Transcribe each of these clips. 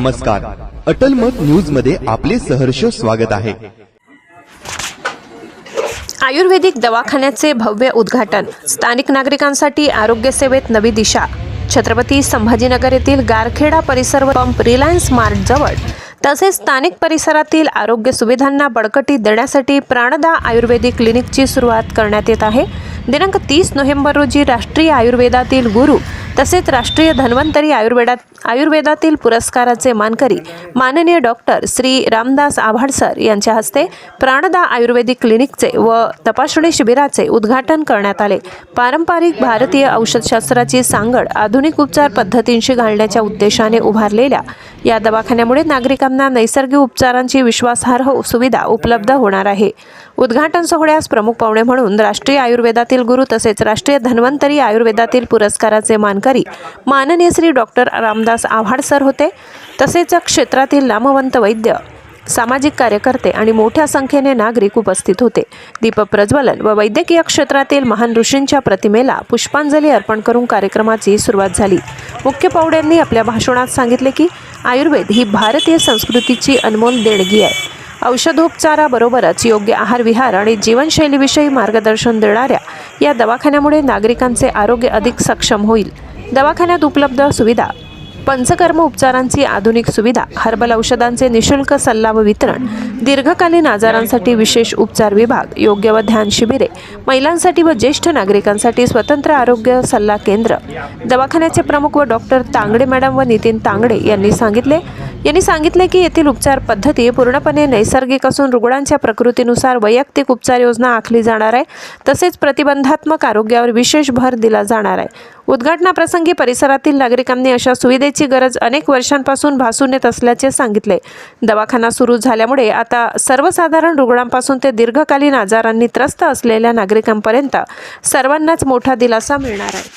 नमस्कार. अटल मत न्यूजमध्ये आपले सहर्ष स्वागत आहे. आयुर्वेदिक दवाखान्याचे भव्य उद्घाटन. स्थानिक नागरिकांसाठी आरोग्य सेवेत नवी दिशा. छत्रपती संभाजीनगर येथील गारखेडा परिसर पंप रिलायन्स मार्ट जवळ. तसेच स्थानिक परिसरातील आरोग्य सुविधांना बळकटी देण्यासाठी प्राणदा आयुर्वेदिक क्लिनिकची सुरुवात करण्यात येत आहे. दिनांक तीस नोव्हेंबर रोजी राष्ट्रीय आयुर्वेदातील गुरु तसेच राष्ट्रीय धन्वंतरी आयुर्वेदात आयुर्वेदातील पुरस्काराचे मानकरी माननीय डॉक्टर श्री रामदास आव्हाड सर यांच्या हस्ते प्राणदा आयुर्वेदिक क्लिनिकचे व तपासणी शिबिराचे उद्घाटन करण्यात आले. पारंपरिक भारतीय औषधशास्त्राची सांगड आधुनिक उपचार पद्धतींशी घालण्याच्या उद्देशाने उभारलेल्या या दवाखान्यामुळे नागरिकांना नैसर्गिक उपचारांची विश्वासार्ह सुविधा उपलब्ध होणार आहे. उद्घाटन सोहळ्यास प्रमुख पाहुणे म्हणून राष्ट्रीय आयुर्वेदातील गुरु तसेच राष्ट्रीय धन्वंतरी आयुर्वेदातील पुरस्काराचे मानकरी माननीय श्री डॉक्टर रामदास आव्हाड सर होते. तसेच क्षेत्रातील नामवंत वैद्य सामाजिक कार्यकर्ते आणि मोठ्या संख्येने नागरिक उपस्थित होते. दीपक प्रज्वलन व वैद्यकीय क्षेत्रातील महान ऋषींच्या प्रतिमेला पुष्पांजली अर्पण करून कार्यक्रमाची सुरुवात झाली. मुख्य पाहुण्यांनी आपल्या भाषणात सांगितले की आयुर्वेद ही भारतीय संस्कृतीची अनमोल देणगी आहे. औषधोपचाराबरोबरच योग्य आहार विहार आणि जीवनशैलीविषयी मार्गदर्शन देणाऱ्या या दवाखान्यामुळे नागरिकांचे आरोग्य अधिक सक्षम होईल. दवाखान्यात उपलब्ध सुविधा पंचकर्म उपचारांची आधुनिक सुविधा हर्बल औषधांचे निशुल्क सल्ला व वितरण दीर्घकालीन आजारांसाठी विशेष उपचार विभाग योग्य व ध्यान शिबिरे महिलांसाठी व ज्येष्ठ नागरिकांसाठी स्वतंत्र आरोग्य सल्ला केंद्र. दवाखान्याचे प्रमुख व डॉक्टर तांगडे मॅडम व नितीन तांगडे यांनी सांगितले. यांनी सांगितले की येथील उपचार पद्धती पूर्णपणे नैसर्गिक असून रुग्णांच्या प्रकृतीनुसार वैयक्तिक उपचार योजना आखली जाणार आहे. तसेच प्रतिबंधात्मक आरोग्यावर विशेष भर दिला जाणार आहे. उद्घाटनाप्रसंगी परिसरातील नागरिकांनी अशा सुविधेची गरज अनेक वर्षांपासून भासून येत असल्याचे सांगितले. दवाखाना सुरू झाल्यामुळे आता सर्वसाधारण रुग्णांपासून ते दीर्घकालीन आजारांनी त्रस्त असलेल्या नागरिकांपर्यंत सर्वांनाच मोठा दिलासा मिळणार आहे.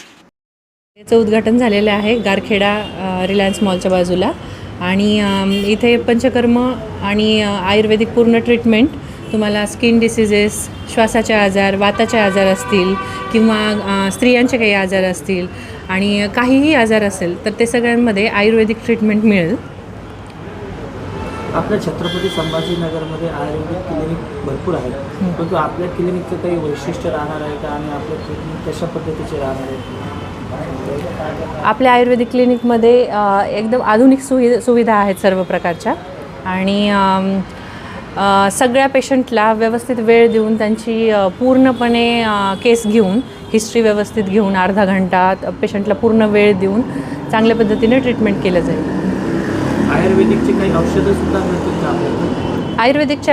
याचं उद्घाटन झालेलं आहे गारखेडा रिलायन्स मॉलच्या बाजूला. आणि इथे पंचकर्म आणि आयुर्वेदिक पूर्ण ट्रीटमेंट तुम्हाला स्किन डिसिजेस श्वासाचे आजार वाताचे आजार असतील किंवा स्त्रियांचे काही आजार असतील आणि काहीही आजार असेल तर ते सगळ्यांमध्ये आयुर्वेदिक ट्रीटमेंट मिळेल. आपल्या छत्रपती संभाजीनगरमध्ये आयुर्वेदिक क्लिनिक भरपूर आहेत. परंतु आपल्या क्लिनिकचं काही वैशिष्ट्य राहणार आहे का आणि आपलं ट्रीटमेंट कशा पद्धतीचे राहणार आहे? आपल्या आयुर्वेदिक क्लिनिकमध्ये एकदम आधुनिक सुवि सुविधा आहेत सर्व प्रकारच्या. आणि सगळ्या पेशंटला व्यवस्थित वेळ देऊन त्यांची पूर्णपणे केस घेऊन हिस्ट्री व्यवस्थित घेऊन अर्धा घंटा पेशंटला पूर्ण वेळ देऊन चांगल्या पद्धतीने ट्रीटमेंट केलं जाईल. आयुर्वेदिकची काही औषधं सुद्धा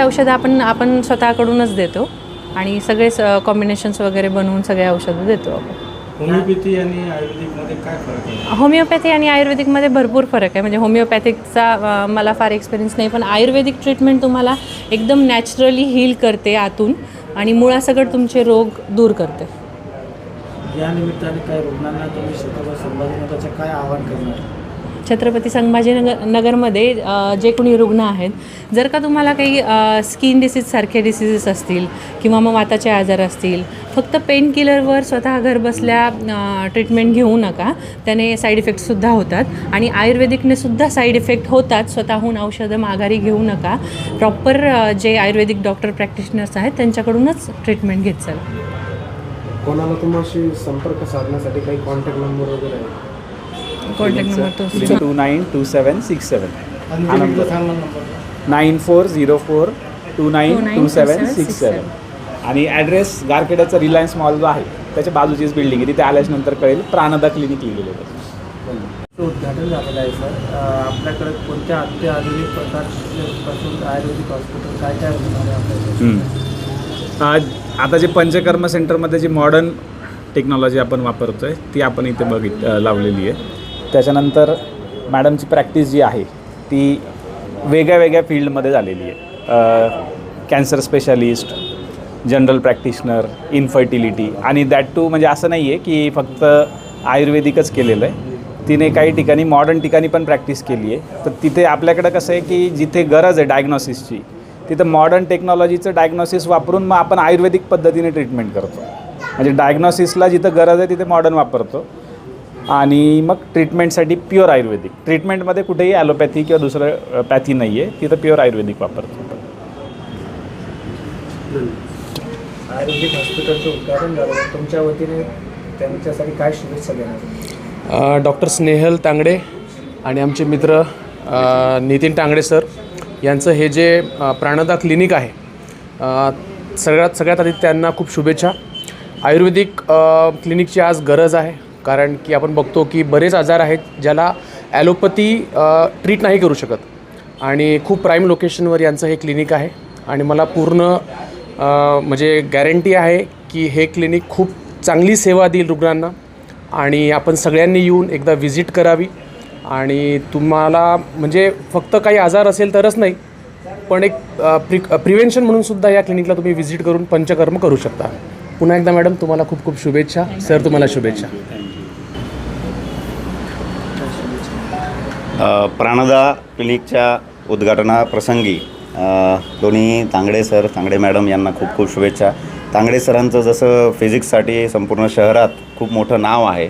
औषधं आपण आपण स्वतःकडूनच देतो आणि सगळे कॉम्बिनेशन्स वगैरे बनवून सगळे औषधं देतो आपण. होमिओपॅथी आणि आयुर्वेदिकमध्ये काय फरक आहे? होमिओपॅथी आणि आयुर्वेदिकमध्ये भरपूर फरक आहे. म्हणजे होमिओपॅथिकचा मला फार एक्सपिरियन्स नाही पण आयुर्वेदिक ट्रीटमेंट तुम्हाला एकदम नॅचरली हील करते आतून आणि मुळासकट तुमचे रोग दूर करते. या निमित्ताने काही रुग्णांना तुम्ही काय आवाहन करणार? छत्रपती संभाजीनगर नगरमध्ये जे कोणी रुग्ण आहेत जर का तुम्हाला काही स्किन डिसीजसारखे डिसीजेस असतील किंवा मग वाताचे आजार असतील फक्त पेन किलरवर स्वतः घर बसल्या ट्रीटमेंट घेऊ नका. त्याने साईड इफेक्टसुद्धा होतात आणि आयुर्वेदिकने सुद्धा साईड इफेक्ट होतात. स्वतःहून औषधं माघारी घेऊ नका. प्रॉपर जे आयुर्वेदिक डॉक्टर प्रॅक्टिशनर्स आहेत त्यांच्याकडूनच ट्रीटमेंट घेत चाल. कोणाला तुम्हाला संपर्क साधण्यासाठी काही कॉन्टॅक्ट नंबर वगैरे आहे contact number two nine two seven six seven आणि हा number. Nine four zero four two nine two seven six seven आणि ॲड्रेस गारखेड्याचा रिलायन्स मॉल जो आहे त्याच्या बाजूचीच बिल्डिंग आहे. तिथे आल्याच्यानंतर कळेल प्राणदा क्लिनिक लिहिलेलं आहे. उद्घाटन झालेलं आहे सर आपल्याकडे कोणत्या अत्याधुनिक प्रकारपासून आयुर्वेदिक हॉस्पिटल काय काय होणार आहे आता जे पंचकर्म सेंटरमध्ये जी मॉडर्न टेक्नॉलॉजी आपण वापरतो आहे ती आपण इथे बघित लावलेली आहे. त्याच्यानंतर मॅडमची प्रॅक्टिस जी आहे ती वेगळ्या वेगळ्या फील्डमध्ये झालेली आहे. Cancer specialist general practitioner infertility आणि दॅट टू म्हणजे असं नाही आहे की फक्त आयुर्वेदिकच केलेलं आहे. तिने काही ठिकाणी मॉडर्न ठिकाणी पण प्रॅक्टिस केली आहे. तर तिथे आपल्याकडं कसं आहे की जिथे गरज आहे डायग्नॉसिसची तिथं मॉडर्न टेक्नॉलॉजीचं डायग्नॉसिस वापरून मग आपण आयुर्वेदिक पद्धतीने ट्रीटमेंट करतो. म्हणजे डायग्नॉसिसला जिथं गरज आहे तिथे मॉडर्न वापरतो. आणि मग ट्रीटमेंटसाठी प्युअर आयुर्वेदिक. ट्रीटमेंटमध्ये कुठेही ॲलोपॅथी किंवा दुसरं पॅथी नाही आहे तिथं प्युअर आयुर्वेदिक वापरतो. आयुर्वेदिक हॉस्पिटलचं उद्घाटन झालं. तुमच्या वतीने त्यांच्यासाठी काय शुभेच्छा देणार? डॉक्टर स्नेहल तांगडे आणि आमचे मित्र नितीन तांगडे सर यांचं हे जे प्राणदा क्लिनिक आहे सगळ्यात सगळ्यात आधी त्यांना खूप शुभेच्छा. आयुर्वेदिक क्लिनिकची आज गरज आहे. कारण की आपण बघतो की बरेच आजार आहेत ज्याला ॲलोपॅथी ट्रीट नाही करू शकत. आणि खूप प्राईम लोकेशनवर यांचं हे क्लिनिक आहे. आणि मला पूर्ण म्हणजे गॅरंटी आहे की हे क्लिनिक खूप चांगली सेवा देईल रुग्णांना. आणि आपण सगळ्यांनी येऊन एकदा व्हिजिट करावी. आणि तुम्हाला म्हणजे फक्त काही आजार असेल तरच नाही पण एक प्रि प्रिव्हेन्शन म्हणून सुद्धा या क्लिनिकला तुम्ही व्हिजिट करून पंचकर्म करू शकता. पुन्हा एकदा मॅडम तुम्हाला खूप खूप शुभेच्छा. सर तुम्हाला शुभेच्छा. प्राणदा क्लिनिकच्या उद्घाटनाप्रसंगी दोन्ही तांगडे सर तांगडे मॅडम यांना खूप खूप शुभेच्छा. तांगडे सरांचं जसं फिजिक्ससाठी संपूर्ण शहरात खूप मोठं नाव आहे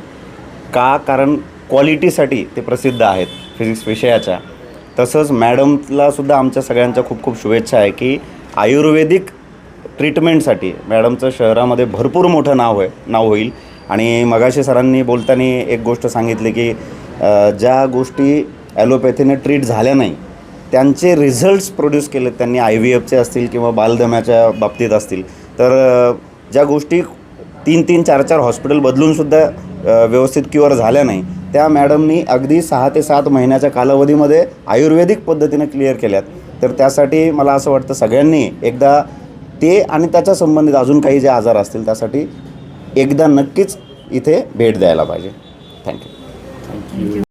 का कारण क्वालिटीसाठी ते प्रसिद्ध आहेत फिजिक्स विषयाच्या. तसंच मॅडमलासुद्धा आमच्या सगळ्यांच्या खूप खूप शुभेच्छा आहे की आयुर्वेदिक ट्रीटमेंटसाठी मॅडमचं शहरामध्ये भरपूर मोठं नाव आहे नाव होईल. आणि मगाशी सरांनी बोलताना एक गोष्ट सांगितली की ज्या गोष्टी ॲलोपॅथीने ट्रीट झाल्या नाही. त्यांचे रिझल्ट्स प्रोड्यूस केले त्यांनी आय व्ही एफचे असतील किंवा बालदम्याच्या बाबतीत असतील. तर ज्या गोष्टी तीन तीन चार चार हॉस्पिटल बदलूनसुद्धा व्यवस्थित क्युअर झाल्या नाही त्या मॅडमनी अगदी सहा ते सात महिन्याच्या कालावधीमध्ये आयुर्वेदिक पद्धतीने क्लिअर केल्यात. तर त्यासाठी मला असं वाटतं सगळ्यांनी एकदा ते आणि त्याच्या संबंधित अजून काही जे आजार असतील त्यासाठी एकदा नक्कीच इथे भेट द्यायला पाहिजे. थँक्यू